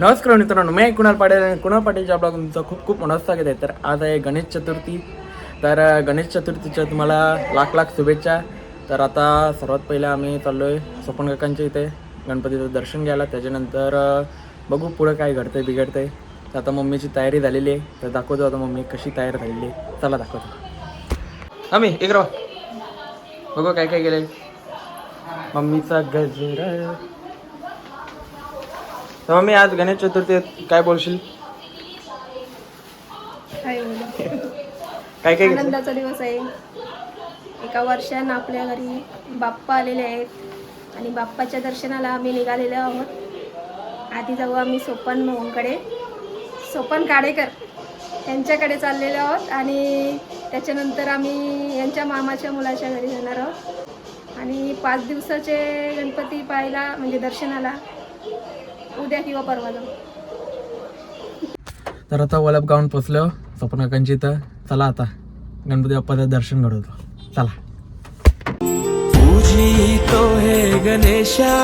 नमस्कार मित्रांनो मी कुणाल पाटील आणि कुणाल पाटीलच्या ब्लॉग तुमचं खूप खूप मनस्थ स्वागत आहे. तर आज आहे गणेश चतुर्थी. तर गणेश चतुर्थीच्या तुम्हाला लाख लाख शुभेच्छा. तर आता सर्वात पहिलं आम्ही चाललो आहे स्वपन काकांच्या इथे गणपतीचं दर्शन घ्यायला. त्याच्यानंतर बघू पुढं काय घडतंय बिघडतंय. तर आता मम्मीची तयारी झालेली आहे. तर दाखवतो आता मम्मी कशी तयार झालेली आहे. चला दाखवतो. आम्ही एक राह बघू काय काय केलंय. मम्मीचा गजरा. तर मम्मी आज गणेश चतुर्थी. काय बोलशील? काय बोलू? काय काय घेतलं? आनंदाचा दिवस आहे. एका वर्षानं आपल्या घरी बाप्पा आलेले आहेत. आणि बाप्पाच्या दर्शनाला आम्ही निघालेलो आहोत. आधी जाऊ आम्ही सोपन मोहनकडे सोपन काडेकर यांच्याकडे चाललेलो आहोत. आणि त्याच्यानंतर आम्ही यांच्या मामाच्या मुलाच्या घरी जाणार आहोत. आणि पाच दिवसाचे गणपती पाहायला म्हणजे दर्शनाला. उद्या किंवा परवा जाऊ. तर आता वलप गावून पोचलो स्वप्न इथं. चला आता. गणपती बाप्पाचं दर्शन घडवतो. चला. पूजितो हे गणेशा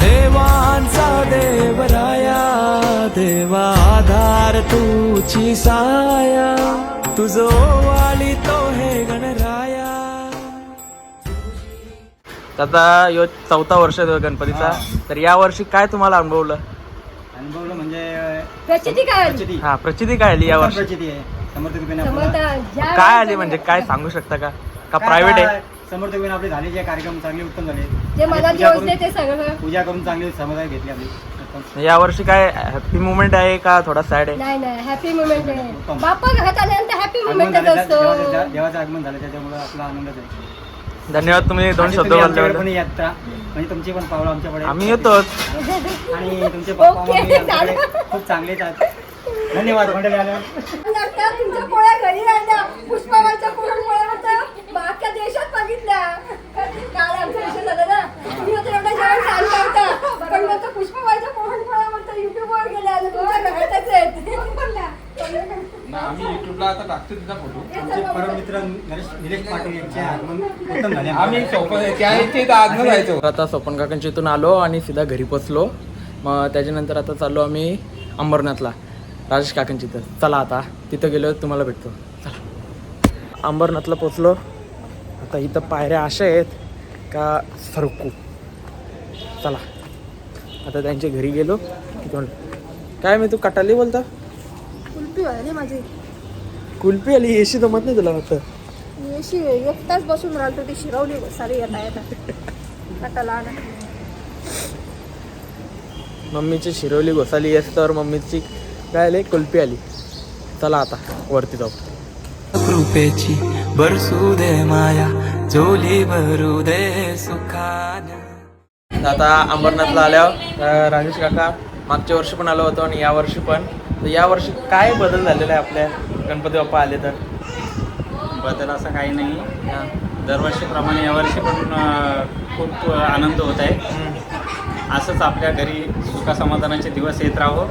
देवांचा देवराया देवा आधार तुची साया तुझो वाली तो हे गणराया आता यो चौथा वर्ष आहे गणपतीचा. तर या वर्षी काय तुम्हाला अनुभवलं? अनुभवलं म्हणजे प्रचिती काय प्रचिती. हा प्रचिती काय आली या वर्षी? प्रचिती आहे. समर्थ ज्या काय आली म्हणजे काय सांगू शकता का? का प्रायव्हेट आहे? समर्थकपणे आपले झाले जे कार्यक्रम चांगले उत्तम झाले. जे आणि मनात पूजा योजले करून- ते सगळं पूजा करून चांगली समाधान घेतली आपली. उत्तम. या वर्षी काय हॅपी मुवमेंट आहे का थोडा सॅड आहे? नाही नाही हॅपी मुमेंट आहे. बाप्पा घरात आल्यानंतर हॅपी आगमन मुमेंटच झालं असतो. देवा- देवा- देवाचं आगमन झालं त्याच्यामुळे आपला आनंदच आहे. धन्यवाद तुम्ही दोन शब्द बोलल्याबद्दल. पण यात्रा. म्हणजे तुमची पण पावलं आमच्याकडे आम्ही येतोच. आणि तुमचे पप्पा मम्मी आमच्याकडे. खूप चांगलेच आहेत. धन्यवाद मंडळी आल्यावर आता तुमच्या पोळ्या घरी राहिल्या. पुष्पावाच्या पुरणपोळ्या होत्या. बाकी देशात बघितल्या. काल आमच्या देशात झालं ना. तुम्ही होते एवढं जेवण छान करता पण मग तो पुष्पाबाईच्या पुरणपोळ्या म्हणता युट्यूबवर गेल्या. आणि तुमच्या घरातच आम्ही युट्यूबला आता टाकतो तिचा फोटो आमचे परम मित्र नरेश निलेश पाटील यांचे आगमन उत्तम झाले. आम्ही सोपं त्या इथे इथं आजनं जायचो तर आता स्वपन काकांच्या इथून आलो आणि सीधा घरी पोचलो. मग त्याच्यानंतर आता चाललो आम्ही अंबरनाथला राजेश काकांच्या इथं. चला आता तिथं गेलो तुम्हाला भेटतो. चला. अंबरनाथला पोचलो. आता इथं पायऱ्या अशा आहेत का सरकू. चला. आता त्यांच्या घरी गेलो. की दोन काय मी तू कटाली बोलता? कुल्फी वाली माझी. कुल्फी आली एशी जमत नाही तुला फक्त. येशी एक तास बसून राहिलो ती शिरवली सारी येता येता कटाला मम्मीची शिरवली घोसाली तर मम्मीची काय आली कुल्फी आली. चला आता वरती जाऊ. कृपेची बरसू दे माया जोली भरू दे सुखान. आता अंबरनाथला आल्यावर अं, राजेश काका मागच्या वर्षी पण आलो होतो आणि या वर्षी पण तर या वर्षी काय बदल झालेला आहे आपल्या गणपती बाप्पा आले तर? बदल असा काही नाही. हा. दरवर्षीप्रमाणे यावर्षी पण अ, खूप आनंद होत आहे. असंच आपल्या घरी सुखासमाधानाचे दिवस येत राहो.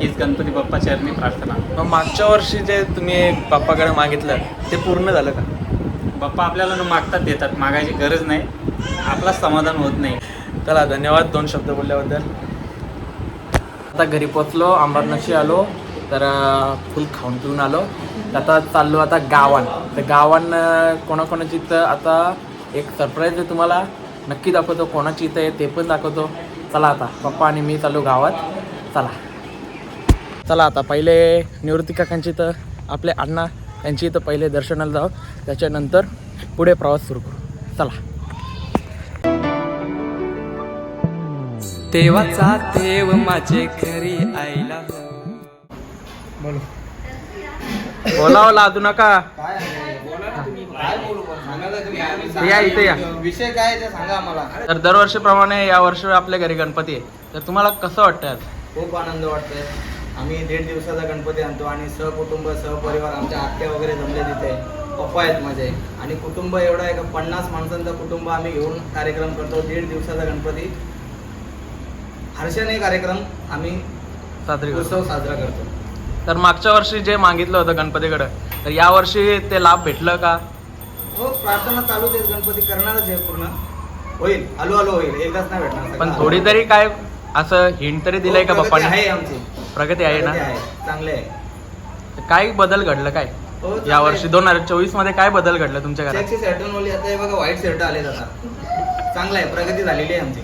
हीच गणपती बाप्पा चरणी प्रार्थना. मग मागच्या वर्षी जे तुम्ही बाप्पाकडे मागितलं ते पूर्ण झालं का? बाप्पा आपल्याला न मागतात देतात. मागायची गरज नाही. आपला समाधान होत नाही. चला धन्यवाद दोन शब्द बोलल्याबद्दल. आता घरी पोचलो अंबरनाथशी आलो तर फुल खाऊन पिऊन आलो. आता चाललो आता गावान. तर गावान कोणाकोणाची इथं आता एक सरप्राईज आहे तुम्हाला. नक्की दाखवतो कोणाची इथं आहे ते पण दाखवतो. चला आता पप्पा आणि मी चालू गावात. चला. चला आता पहिले निवृत्ती काकांची इथं आपले अण्णा त्यांची इथं पहिले दर्शनाला जाऊ. त्याच्यानंतर पुढे प्रवास सुरू करू. चला. देवाचा देव माझे घरी आईला बोलावं लादू नका. या इथे या. विषय काय ते सांगा आम्हाला. तर दरवर्षीप्रमाणे या वर्षी आपल्या घरी गणपती आहे. तर तुम्हाला कसं वाटतं आज? खूप आनंद वाटतोय. आम्ही दीड दिवसाचा गणपती आणतो आणि सहकुटुंब सहपरिवार आमच्या आत्या वगैरे जमले तिथे. पप्पा आहेत माझे. आणि कुटुंब एवढं आहे का पन्नास माणसांचं कुटुंब आम्ही घेऊन कार्यक्रम करतो. दीड दिवसाचा गणपती. हर्षाने कार्यक्रम आम्ही साजरी करतो. उत्सव साजरा करतो. तर मागच्या वर्षी जे मागितलं होतं गणपतीकडे तर या वर्षी ते लाभ भेटलं का? हो प्रार्थना चालूच आहे गणपती करणारच आहे पूर्ण. होईल. हळूहळू होईल. एकदाच नाही भेटणार. पण थोडी तरी काय असं हिंट तरी दिलंय का प्रगती बाप्पाने? आहे आमची. प्रगती आहे ना? प्रगती चांगले आहे. काय बदल घडलं काय? हो, चांगलं या वर्षी. दोन हजार चोवीसमध्ये काय बदल घडलं तुमच्या घरात? चेकची ओली आता हे बघा व्हाईट शर्ट आले आता. चांगलं आहे. प्रगती झालेली आहे आमची.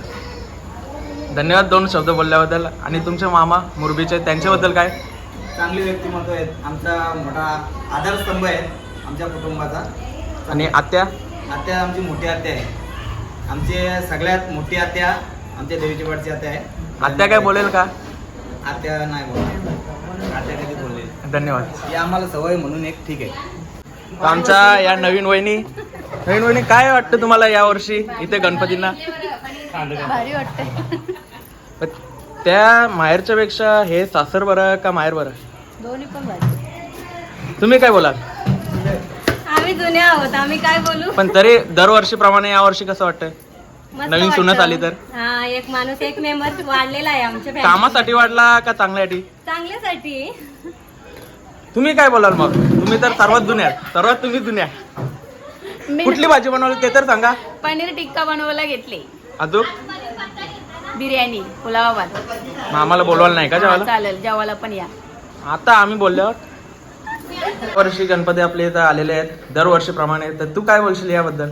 धन्यवाद दोन शब्द बोलल्याबद्दल. आणि तुमचे मामा मुरबीचे त्यांच्याबद्दल काय? चांगली व्यक्तिमत्व आहेत. आमचा मोठा आधारस्तंभ आहे आमच्या कुटुंबाचा. आणि आत्या? आत्या आमची मोठी आत्या आहे. आमची सगळ्यात मोठी आत्या आमच्या देवीची वाडची आत्या आहे. आत्या काय बोलेल का? आत्या नाही बोलणार. आत्या कधी बोलले धन्यवाद. ही आम्हाला सवय म्हणून एक ठीक आहे. आमच्या या नवीन वहिनी नवीन वहिनी काय वाटतं तुम्हाला या वर्षी इथे गणपतींना? भारी वाटतंय. त्या माहेरच्या पेक्षा हे सासर बरं का माहेर बरं? दोन्ही पण तुम्ही काय बोलाल? आम्ही जुने आहोत आम्ही काय बोलू? पण तरी दरवर्षीप्रमाणे या वर्षी कसं वाटतं मस्त नवीन सुनत. आली तर? हा एक माणूस एक मेंबर वाढलेला आहे आमच्या कामासाठी वाढला का चांगल्यासाठी? चांगल्यासाठी. तुम्ही काय बोलाल मग? तुम्ही तर सर्वात जुन्या सर्वात तुम्ही जुन्या मी कुठली भाजी बनवली ते तर सांगा. पनीर टिक्का बनवायला घेतले. अजून? बिर्याणी पुलावा भात. मग आम्हाला बोलवायला नाही का जेवायला? चालेल जेवायला पण या. आता आम्ही बोलल्यावर वर्षी गणपती आपले इथं आलेले आहेत. दरवर्षीप्रमाणे. तर तू काय बोलशील याबद्दल?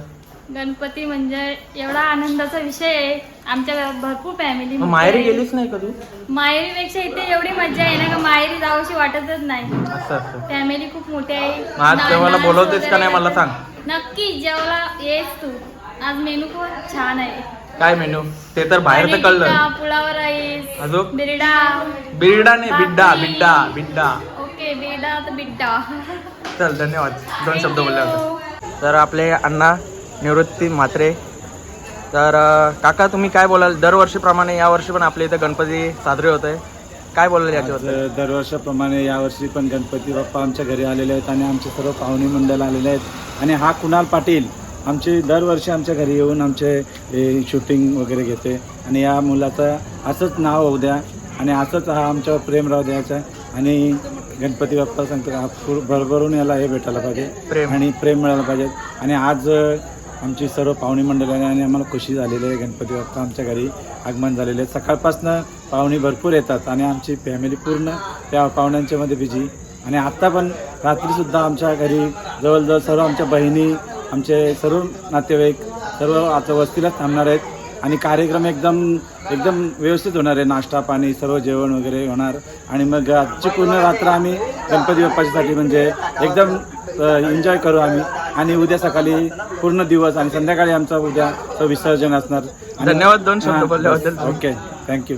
गणपती म्हणजे एवढा आनंदाचा विषय आहे. आमच्या भरपूर फॅमिली माहेरी गेलीच नाही का तू माहेरीपेक्षा इथे एवढी मजा आहे ना का माहेरी जावशी वाटतच नाही. असं असं. फॅमिली खूप मोठी आहे. आज जेवायला बोलवतेस का नाही मला सांग. नक्की जेवायला येस तू. आज मेनू खूप छान आहे. काय मेनू ते तर बाहेर तर कळलं. पुलाव राईस अजून? बिरडा. बिर्डा नाही बिड्डा. बिड्डा बिड्डा. ओके बिरडा तर बिड्डा. चल धन्यवाद. दोन शब्द you. तर आपले अण्णा निवृत्ती म्हात्रे तर काका तुम्ही काय बोलाल? दरवर्षीप्रमाणे यावर्षी पण आपल्या इथं गणपती साजरे होत आहे काय बोलाल याच्याबद्दल? आज दरवर्षाप्रमाणे यावर्षी पण गणपती बाप्पा आमच्या घरी आलेले आहेत आणि आमचे सर्व पाहुणे मंडळ आलेले आहेत. आणि हा कुणाल पाटील आमचे दरवर्षी आमच्या घरी येऊन आमचे शूटिंग वगैरे घेते. आणि या मुलाचं असंच नाव होऊ द्या आणि असंच हा आमच्यावर प्रेम राहू द्यायचा. आणि गणपती बाप्पा सांगतो भरभरून याला हे भेटायला पाहिजे प्रेम. आणि प्रेम मिळायला पाहिजे. आणि आज आमची सर्व पाहुणी मंडळी आहे आणि आम्हाला खुशी झालेली आहे. गणपती बाप्पा आमच्या घरी आगमन झालेले आहे. सकाळपासनं पाहुणी भरपूर येतात आणि आमची फॅमिली पूर्ण त्या पाहुण्यांच्यामध्ये बिझी आणि आत्ता पण रात्रीसुद्धा आमच्या घरी जवळजवळ सर्व आमच्या बहिणी आमचे सर्व नातेवाईक सर्व आता वस्तीलाच थांबणार आहेत. आणि कार्यक्रम एकदम एकदम व्यवस्थित होणार आहे. नाश्ता पाणी सर्व जेवण वगैरे होणार. आणि मग आजची पूर्ण रात्र आम्ही गणपती बाप्पाच्यासाठी म्हणजे एकदम एन्जॉय करू आम्ही. आणि उद्या सकाळी पूर्ण दिवस आणि संध्याकाळी आमचा उद्या विसर्जन असणार. धन्यवाद दोन शब्द बोलल्याबद्दल. ओके थँक्यू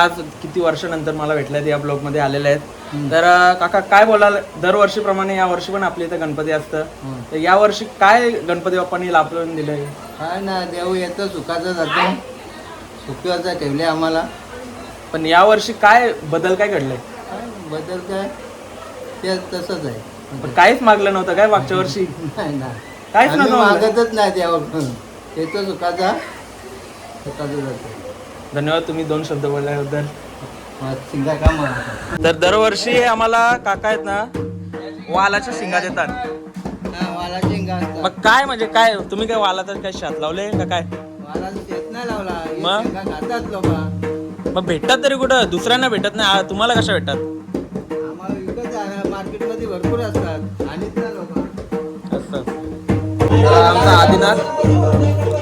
आज किती वर्षानंतर मला भेटल्यात या ब्लॉगमध्ये आलेले आहेत. तर काका काय बोलाल? दरवर्षीप्रमाणे या वर्षी पण आपल्या इथं गणपती असतं. तर या वर्षी काय गणपती बाप्पांनी लाभून दिलंय? काय ना देव येतं सुखाचं जातं. सुखाचं ठेवले आम्हाला. पण या वर्षी काय बदल काय घडलंय बदल काय? ते तसंच आहे. पण काहीच मागलं नव्हतं काय मागच्या वर्षी? काहीच नव्हतं. मागतच नाही देवाकडून. येतो सुखाचा सुखाचं जातं. धन्यवाद तुम्ही दोन शब्द बोलल्याबद्दल. तर दरवर्षी आम्हाला काका आहेत ना वालाच्या शिंगा देतात. मग काय म्हणजे काय तुम्ही काय वालाचं काय शात लावले का काय? लावला मग? मग भेटतात तरी कुठं? दुसऱ्यांना भेटत नाही. तुम्हाला कशा भेटतात? मार्केटमध्ये भरपूर असतात आणि आमचा आदिनाथ.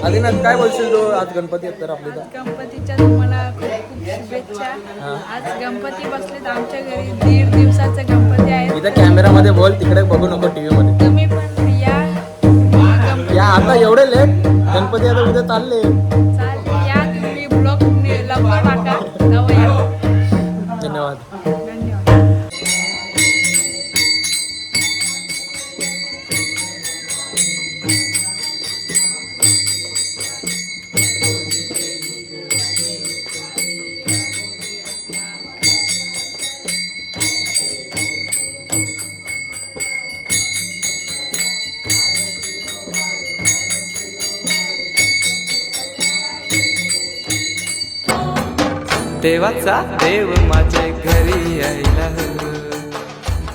आदिनाथ काय बोलशील तू? आज गणपती आहेत तर आपल्या शुभेच्छा आज गणपती बसलेत आमच्या घरी दीड दिवसाचे गणपती आहेत इथं कॅमेरामध्ये बोल तिकडे बघू नको टीव्ही मध्ये. तुम्ही पण या. गणपती या आता एवढे लेट गणपती आता उद्या चालेल. देवाचा देव माझे घरी यायला.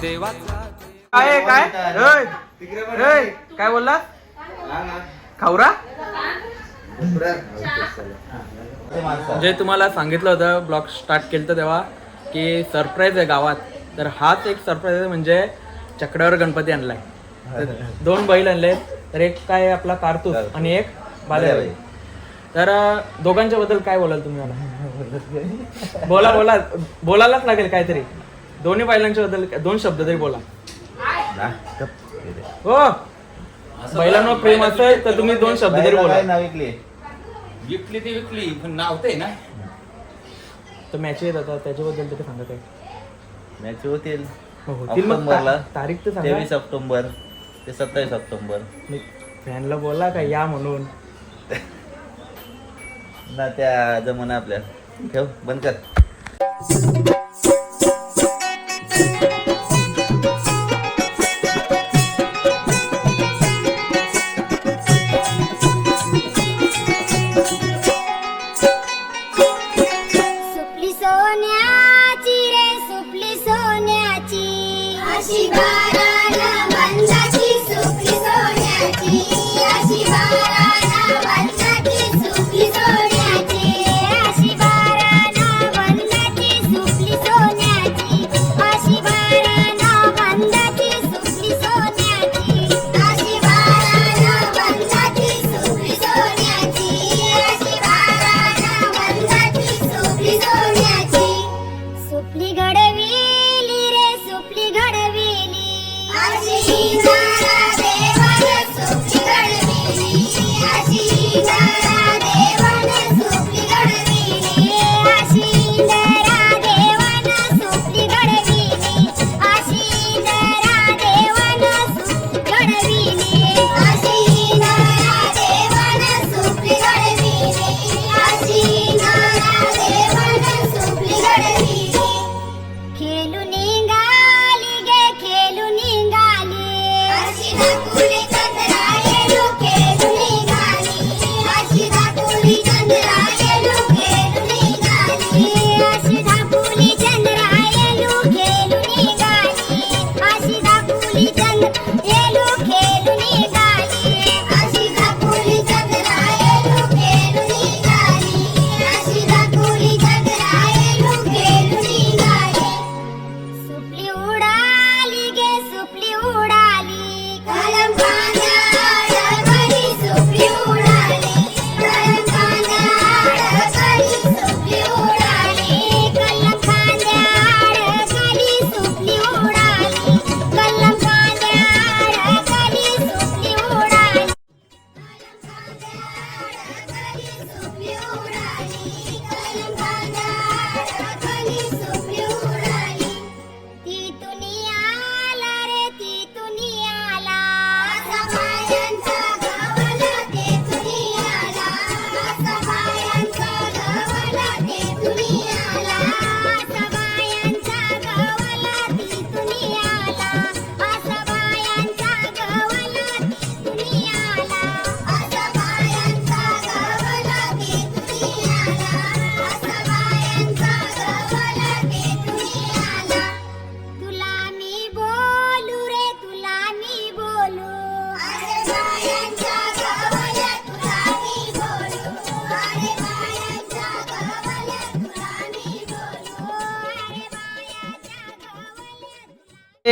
देवाचा काय काय? काय? बोलला? खावरा? जे तुम्हाला सांगितलं होतं ब्लॉग स्टार्ट केलं होतं तेव्हा की सरप्राईज आहे गावात. तर हाच एक सरप्राईज आहे म्हणजे चकड्यावर गणपती आणलाय. तर दोन बैल आणले तर एक काय आपला कारतूस आणि एक बालेबाई. तर दोघांच्या बद्दल काय बोलाल तुम्ही मला बोला बोला. बोलायलाच लागेल काहीतरी. दोन्ही बैलांच्या बद्दल दोन शब्द तरी बोला. हो. बैलांवर प्रेम असेल तर तुम्ही दोन शब्द तरी बोला. विकली ती विकली पण नाव ते ना. तर मॅच येत आता त्याच्याबद्दल तरी सांगा काय मॅच होतील. हो, होतील मग. ता- तारीख तर सांगा. तेवीस ऑक्टोबर ते सत्तावीस ऑक्टोबर. फॅनला बोला का या म्हणून? ना त्या जमना आपल्या. ठेव बंद कर.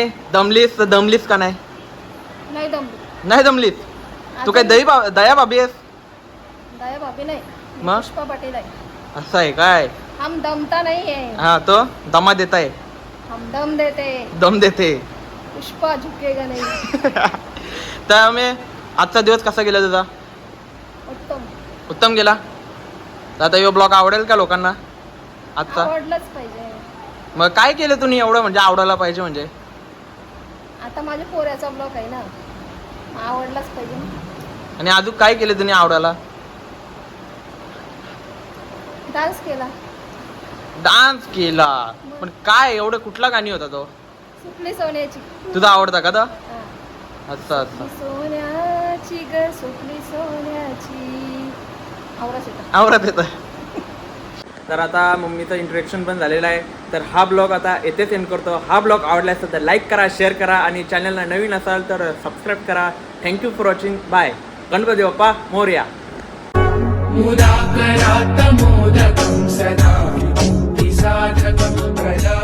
ए, दमलीस तर दमलीस का नाही? नाही दमली नाही दमलीस तू काय दही बा- दया बाबी आहेस? दया भाभी नाही मग? पुष्पा पाटील आहे. असं आहे काय? हम दमता नहीं है हा तो दमा देत आहे हम दम देते. दम देते. पुष्पा झुकेगा नहीं. तर आजचा दिवस कसा गेला तुझा? उत्तम. उत्तम गेला? तर आता यो ब्लॉग आवडेल का लोकांना? आजचा? आवडलंच पाहिजे. मग काय केलं तुम्ही एवढं? म्हणजे आवडायला पाहिजे म्हणजे? आता माझ्या पोऱ्याचा ब्लॉग आहे ना. आवडलाच पाहिजे. ना. आणि अजून काय केलं तुम्ही आवडायला? डान्स केला. डान्स केला. पण काय एवढं कुठला गाणी होता तो? सुपली सोन्याची. तुझा आवडता का तो? हा. अच्छा अच्छा. सोन्याची ग सुपली सोन्याची. आवराच येतात आवडत येत तर आता मम्मीचं इंट्रोडक्शन पण झालेलं आहे. तर हा ब्लॉग आता येथेच एंड करतो. हा ब्लॉग आवडला असेल तर लाईक करा शेअर करा आणि चॅनलला नवीन असाल तर सबस्क्राईब करा. Thank you for watching bye Ganpati Bappa Morya. मुदाकरात् मोदकं सदा. साधकं प्रजात